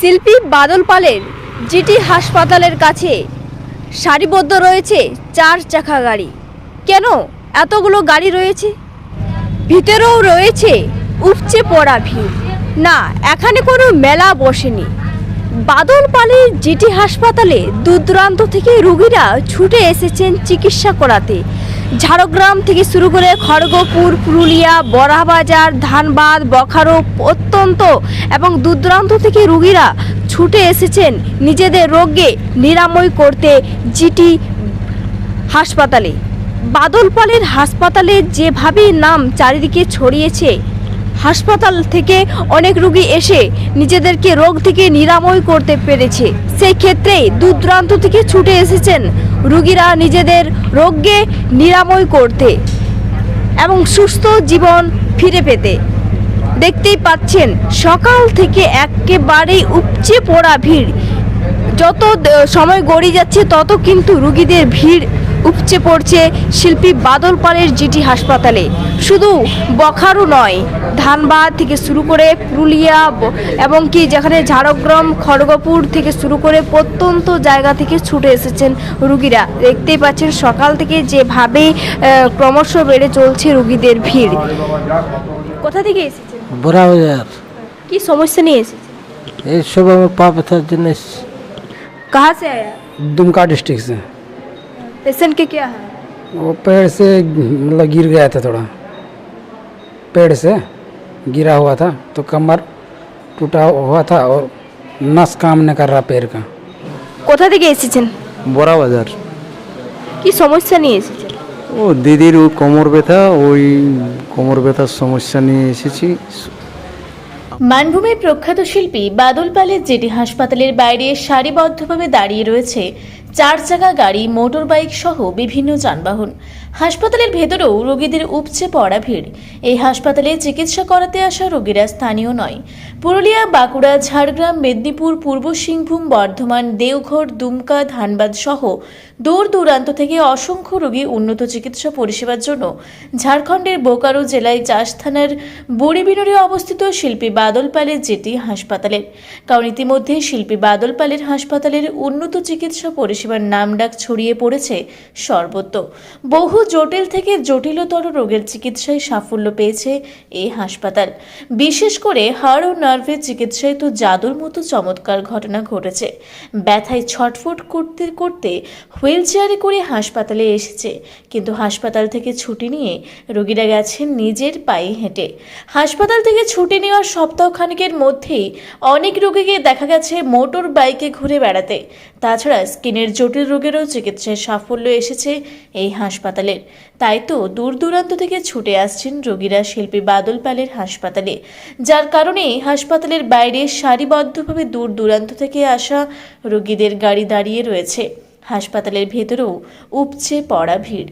শিল্পী বাদল পালের জিটি হাসপাতালের কাছে সারিবদ্ধ রয়েছে চার চাকা গাড়ি। কেন এতগুলো গাড়ি রয়েছে? ভিতরেও রয়েছে উপচে পড়া ভিড়। না, এখানে কোনো মেলা বসেনি। বাদল পালের জিটি হাসপাতালে দূর দূরান্ত থেকে রুগীরা ছুটে এসেছেন চিকিৎসা করাতে। ঝাড়গ্রাম থেকে শুরু করে খড়গপুর, পুরুলিয়া, বড়াবাজার, ধানবাদ, বখারো অত্যন্ত এবং দূরদূরান্ত থেকে রুগীরা ছুটে এসেছেন নিজেদের রোগে নিরাময় করতে জিটি হাসপাতালে। বাদলপালের হাসপাতালে যেভাবে নাম চারিদিকে ছড়িয়েছে হাসপাতাল থেকে অনেক রুগী এসে নিজেদেরকে রোগ থেকে নিরাময় করতে পেরেছে। সেই ক্ষেত্রে দূরদূরান্ত থেকে ছুটে এসেছেন রুগীরা নিজেদের রোগকে নিরাময় করতে এবং সুস্থ জীবন ফিরে পেতে। দেখতেই পাচ্ছেন, সকাল থেকে একেবারেই উপচে পড়া ভিড়। যত সময় গড়িয়ে যাচ্ছে, তত কিন্তু রুগীদের ভিড় উপচে পড়ছে শিল্পী বাদল পালের জিটি হাসপাতালে শুধু বখারও নয় ধানবাদ থেকে শুরু করে পুরুলিয়া ব- এবং কি যেখানে ঝাড়গ্রাম খড়গপুর থেকে শুরু করে প্রত্যন্ত জায়গা থেকে ছুটে এসেছেন রুগীরা দেখতেই পাচ্ছেন সকাল থেকে যেভাবে আহ, ক্রমশ বেড়ে চলছে রুগীদের ভিড় কোথা থেকে এসেছেন বড়া বাজার কি সমস্যা নিয়ে এসেছেন এইসব আমার পা ব্যথার জন্য এসেছি। कहाँ से आया दुमका डिस्ट्रिक्ट से पेशेंट के क्या है वो पेड़ से मतलब गिर गया था थोड़ा पेड़ से गिरा हुआ था तो कमर टूटा हुआ था और नस काम नहीं कर रहा पैर का কোথা থেকে এসেছেন বড়া বাজার কি সমস্যা নিয়ে এসেছেন ও দিদির ও কোমর ব্যথা ওই কোমর ব্যথার সমস্যা নিয়ে এসেছি মানভূমির প্রখ্যাত শিল্পী বাদল পালের জেটি হাসপাতালের বাইরে সারিবদ্ধভাবে দাঁড়িয়ে রয়েছে চার চাকা গাড়ি মোটর বাইক সহ বিভিন্ন যানবাহন। হাসপাতালের ভেতরেও রোগীদের উপচে পড়া ভিড়। এই হাসপাতালে চিকিৎসা করাতে আসা রোগীরা স্থানীয় নয়। পুরুলিয়া, বাঁকুড়া, ঝাড়গ্রাম, মেদিনীপুর, পূর্ব সিংভূম, বর্ধমান, দেওঘর, দুমকা, ধানবাদ সহ দূর দূরান্ত থেকে অসংখ্য রোগী উন্নত চিকিৎসা পরিষেবার জন্য ঝাড়খণ্ডের বোকারো জেলায় চাষ থানার বুড়িবিনরে অবস্থিত শিল্পী বাদল পালের জেটি হাসপাতালের। কারণ ইতিমধ্যে শিল্পী বাদল পালের হাসপাতালের উন্নত চিকিৎসা পরিষেবার নাম ডাক ছড়িয়ে পড়েছে সর্বত্র। বহু জটিল থেকে জটিলতর রোগের চিকিৎসায় সাফল্য পেয়েছে এই হাসপাতাল। বিশেষ করে হাড় ও নার্ভের চিকিৎসায় তো জাদুর মতো চমৎকার ঘটনা ঘটেছে। ব্যথায় ছটফট করতে করতে হুইল চেয়ারে করে হাসপাতালে এসেছে, কিন্তু হাসপাতাল থেকে ছুটি নিয়ে রোগীরা গেছেন নিজের পায়ে হেঁটে। হাসপাতাল থেকে ছুটি নেওয়ার সপ্তাহখানেকের মধ্যেই অনেক রোগীকে দেখা গেছে মোটর বাইকে ঘুরে বেড়াতে। তাছাড়া স্কিনের জটিল রোগেরও চিকিৎসায় সাফল্য এসেছে এই হাসপাতালের। তাই তো দূর দূরান্ত থেকে ছুটে আসছেন রোগীরা শিল্পী বাদল পালের হাসপাতালে, যার কারণে হাসপাতালের বাইরে সারিবদ্ধভাবে দূর দূরান্ত থেকে আসা রোগীদের গাড়ি দাঁড়িয়ে রয়েছে। হাসপাতালের ভেতরেও উপচে পড়া ভিড়।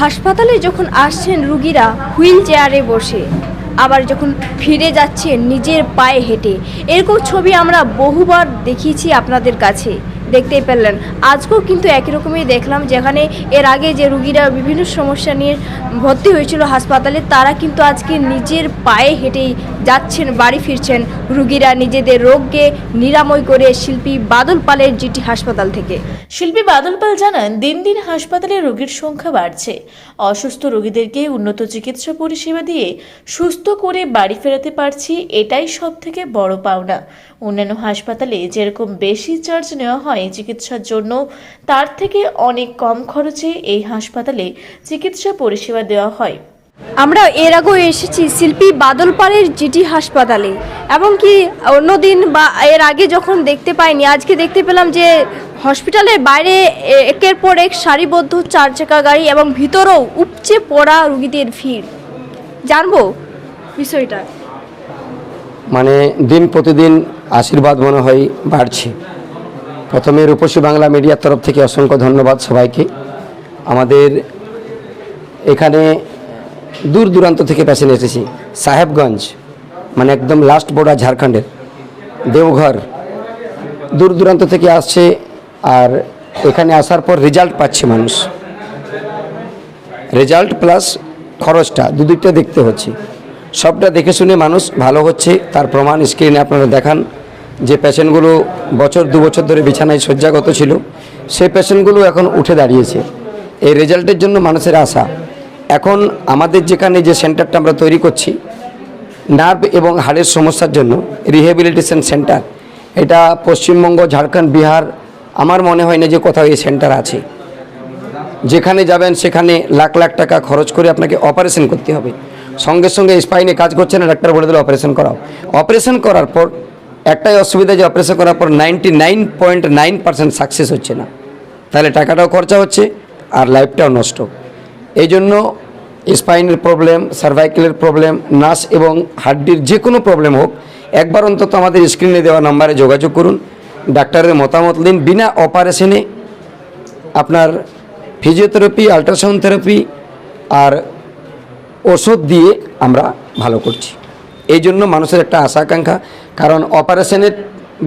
হাসপাতালে যখন আসছেন রুগীরা, হুইল চেয়ারে বসে। আবার যখন ফিরে যাচ্ছেন, নিজের পায়ে হেঁটে। এরকম ছবি আমরা বহুবার দেখিয়েছি আপনাদের কাছে। দেখতেই পেলেন। আজকেও কিন্তু একই রকমই দেখলাম, যেখানে এর আগে যে রুগীরা বিভিন্ন সমস্যা নিয়ে ভর্তি হয়েছিল হাসপাতালে, তারা কিন্তু আজকে নিজের পায়ে হেঁটেই যাচ্ছেন, বাড়ি ফিরছেন। রুগীরা নিজেদের রোগকে নিরাময় করে শিল্পী বাদল পালের জিটি হাসপাতাল থেকে। শিল্পী বাদল পাল জানান, দিন দিন হাসপাতালে রোগীর সংখ্যা বাড়ছে। অসুস্থ রোগীদেরকে উন্নত চিকিৎসা পরিষেবা দিয়ে সুস্থ করে বাড়ি ফেরাতে পারছি, এটাই সব থেকে বড় পাওনা। অন্যান্য হাসপাতালে যেরকম বেশি চার্জ নেওয়া হয় চিকিৎসার জন্য তার থেকে অনেক কম খরচে এই হাসপাতালে চিকিৎসা পরিষেবা দেওয়া হয়। আমরা এর আগেও এসেছি শিল্পী বাদল পালের জিটি হাসপাতালে এবং কি অন্যদিন বা এর আগে যখন দেখতে পাইনি আজকে দেখতে পেলাম যে হসপিটালের বাইরে একের পর এক সারিবদ্ধ চার চাকা গাড়ি এবং ভিতরেও উপচে পড়া রুগীদের ভিড়। জানব বিষয়টা। মানে দিন প্রতিদিন আশীর্বাদ মনে হয় বাড়ছে। প্রথমে রূপসী বাংলা মিডিয়ার তরফ থেকে অসংখ্য ধন্যবাদ সবাইকে। আমাদের এখানে দূর দূরান্ত থেকে পেশেন্ট এসেছি। সাহেবগঞ্জ মানে একদম লাস্ট বর্ডার ঝাড়খণ্ডের। দেওঘর, দূর দূরান্ত থেকে আসছে আর এখানে আসার পর রেজাল্ট পাচ্ছে মানুষ। রেজাল্ট প্লাস খরচটা, দুদিকটা দেখতে হচ্ছে। সবটা দেখে শুনে মানুষ ভালো হচ্ছে, তার প্রমাণ স্ক্রিনে আপনারা দেখান। যে পেশেন্টগুলো বছর দু বছর ধরে বিছানায় শয্যাগত ছিল সেই পেশেন্টগুলো এখন উঠে দাঁড়িয়েছে। এই রেজাল্টের জন্য মানুষের আশা। এখন আমাদের যেখানে যে সেন্টারটা আমরা তৈরি করছি, নার্ভ এবং হাড়ের সমস্যার জন্য, রিহ্যাবিলিটেশন সেন্টার, এটা পশ্চিমবঙ্গ, ঝাড়খণ্ড, বিহার, আমার মনে হয় না যে কোথাও এই সেন্টার আছে। যেখানে যাবেন সেখানে লাখ লাখ টাকা খরচ করে আপনাকে অপারেশন করতে হবে। সঙ্গে সঙ্গে স্পাইনে কাজ করছে না, ডাক্তার বলে দিলে অপারেশন করাও। অপারেশন করার পর একটাই অসুবিধা যে অপারেশন করার পর ninety nine point nine percent success হচ্ছে না। তাহলে টাকাটাও খরচা হচ্ছে আর লাইফটাও নষ্ট। এই জন্য স্পাইনের প্রবলেম সার্ভাইকেলের প্রবলেম নাস এবং হাড্ডির যে কোনো প্রবলেম হোক, একবার অন্তত আমাদের স্ক্রিনে দেওয়া নাম্বারে যোগাযোগ করুন। ডাক্তারের মতামত নিন। বিনা অপারেশনে আপনার ফিজিওথেরাপি আল্ট্রাসাউন্ড থেরাপি আর ওষুধ দিয়ে আমরা ভালো করছি। এই জন্য মানুষের একটা আশা আকাঙ্ক্ষা কারণ অপারেশনের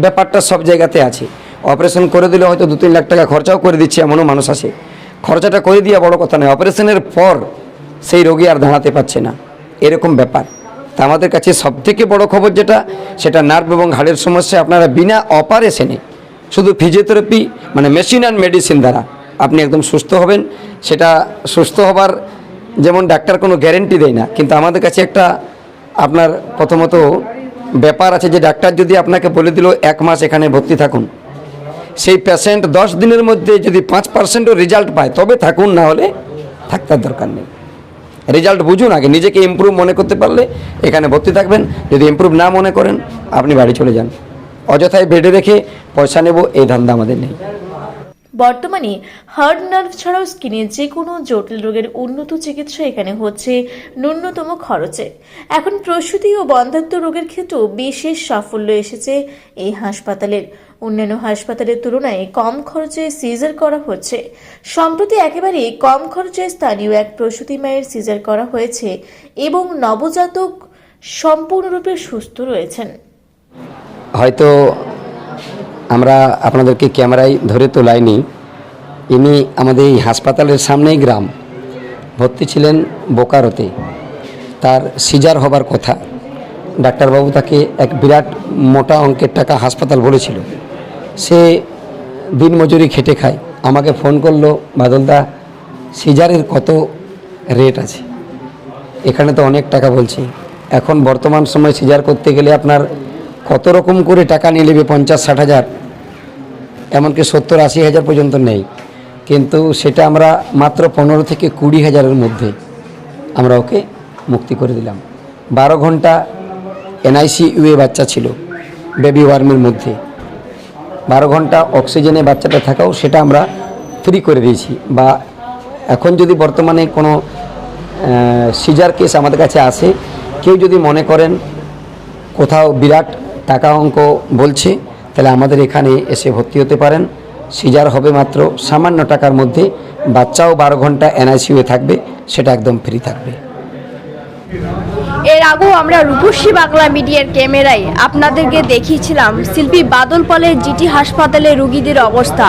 ব্যাপারটা সব জায়গাতে আছে। অপারেশন করে দিলে হয়তো দু তিন লাখ টাকা খরচাও করে দিচ্ছে এমনও মানুষ আছে। খরচাটা করে দেওয়া বড় কথা নয়, অপারেশনের পর সেই রোগী আর দাঁড়াতে পারছে না। এরকম ব্যাপার। তা আমাদের কাছে সবথেকে বড় খবর যেটা, সেটা নার্ভ এবং হাড়ের সমস্যা আপনারা বিনা অপারেশনে শুধু ফিজিওথেরাপি মানে মেশিন অ্যান্ড মেডিসিন দ্বারা আপনি একদম সুস্থ হবেন। সেটা সুস্থ হবার যেমন ডাক্তার কোনো গ্যারেন্টি দেয় না, কিন্তু আমাদের কাছে একটা আপনার প্রথমত ব্যাপার আছে যে ডাক্তার যদি আপনাকে বলে দিল এক মাস এখানে ভর্তি থাকুন। সেই পেশেন্ট দশ দিনের মধ্যে যদি পাঁচ পার্সেন্টও রেজাল্ট পায়, তবে থাকুন, না হলে থাকতার দরকার নেই। রেজাল্ট বুঝুন আগে, নিজেকে ইমপ্রুভ মনে করতে পারলে এখানে ভর্তি থাকবেন। যদি ইমপ্রুভ না মনে করেন, আপনি বাড়ি চলে যান। অযথায় বেডে রেখে পয়সা নেব, এই ধান্দা আমাদের নেই। বর্তমানে হার্ড নার্ভ ছাড়াও স্কিনের যে কোনো জটিল রোগের উন্নত চিকিৎসা এখানে হচ্ছে ন্যূনতম খরচে। এখন প্রসূতি ও বন্ধাত্ম রোগের ক্ষেত্রেও বিশেষ সাফল্য এসেছে এই হাসপাতালের। অন্যান্য হাসপাতালের তুলনায় কম খরচে সিজার করা হচ্ছে। সম্প্রতি একেবারে কম খরচে স্থানীয় এক প্রসূতি মায়ের সিজার করা হয়েছে এবং নবজাতক সম্পূর্ণরূপে সুস্থ রয়েছেন। হয়তো আমরা আপনাদেরকে ক্যামেরায় ধরে তোলাইনি ইনি আমাদের এই হাসপাতালের সামনেই গ্রাম। ভর্তি ছিলেন বোকারোতে। তার সিজার হবার কথা। ডাক্তারবাবু তাকে এক বিরাট মোটা অঙ্কের টাকা হাসপাতাল বলেছিল। সে দিনমজুরি খেটে খায়। আমাকে ফোন করল বাদলদা সিজারের কত রেট আছে? এখানে তো অনেক টাকা বলছি। এখন বর্তমান সময় সিজার করতে গেলে আপনার কত রকম করে টাকা নিয়ে নেবে পঞ্চাশ, ষাট হাজার? এমনকি সত্তর আশি হাজার পর্যন্ত নেই। কিন্তু সেটা আমরা মাত্র পনেরো থেকে কুড়ি হাজারের মধ্যে আমরা ওকে মুক্তি করে দিলাম। বারো ঘণ্টা এনআইসি ইউএ বাচ্চা ছিল বেবি ওয়ার্মের মধ্যে। বারো ঘণ্টা অক্সিজেনে বাচ্চাটা থাকাও সেটা আমরা ফ্রি করে দিয়েছি বা এখন যদি বর্তমানে কোনো সিজার কেস আমাদের কাছে আসে, কেউ যদি মনে করেন কোথাও বিরাট টাকা অঙ্ক বলছে তাহলে আমাদের এখানে এসে ভর্তি হতে পারেন। সিজার হবে মাত্র সামান্য টাকার মধ্যে। বাচ্চাও বারো ঘণ্টা এনআইসিউয়ে থাকবে, সেটা একদম ফ্রি থাকবে। এর আগেও আমরা রূপসী বাংলা মিডিয়ার ক্যামেরায় আপনাদেরকে দেখিয়েছিলাম শিল্পী বাদল পালের জিটি হাসপাতালে রুগীদের অবস্থা।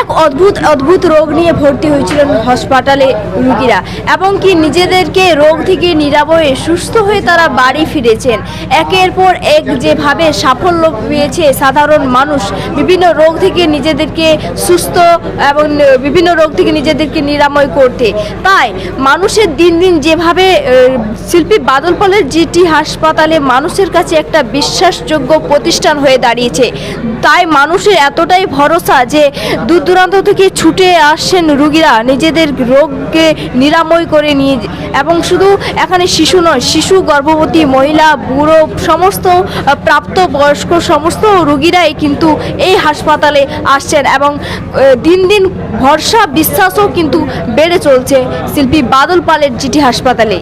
এক অদ্ভুত অদ্ভুত রোগ নিয়ে ভর্তি হয়েছিলেন হাসপাতালে রুগীরা এবং কি নিজেদেরকে রোগ থেকে নিরাময়ে সুস্থ হয়ে তারা বাড়ি ফিরেছেন। একের পর এক যেভাবে সাফল্য পেয়েছে সাধারণ মানুষ, বিভিন্ন রোগ থেকে নিজেদেরকে সুস্থ এবং বিভিন্ন রোগ থেকে নিজেদেরকে নিরাময় করতে। তাই মানুষের দিন দিন যেভাবে শিল্পী বাদল জিটি হাসপাতালে মানুষের কাছে একটা বিশ্বাসযোগ্য প্রতিষ্ঠান হয়ে দাঁড়িয়েছে। তাই মানুষের এতটাই ভরসা যে দূর দূরান্ত থেকে ছুটে আসছেন রুগীরা, নিজেদের রোগকে নিরাময় করে নিয়ে এবং শুধু এখানে শিশু নয়, শিশু, গর্ভবতী, মহিলা, বুড়ো, সমস্ত প্রাপ্ত বয়স্ক সমস্ত রুগীরাই কিন্তু এই হাসপাতালে আসছেন এবং দিন দিন ভরসা, বিশ্বাসও কিন্তু বেড়ে চলছে শিল্পী বাদল পালের জিটি হাসপাতালে।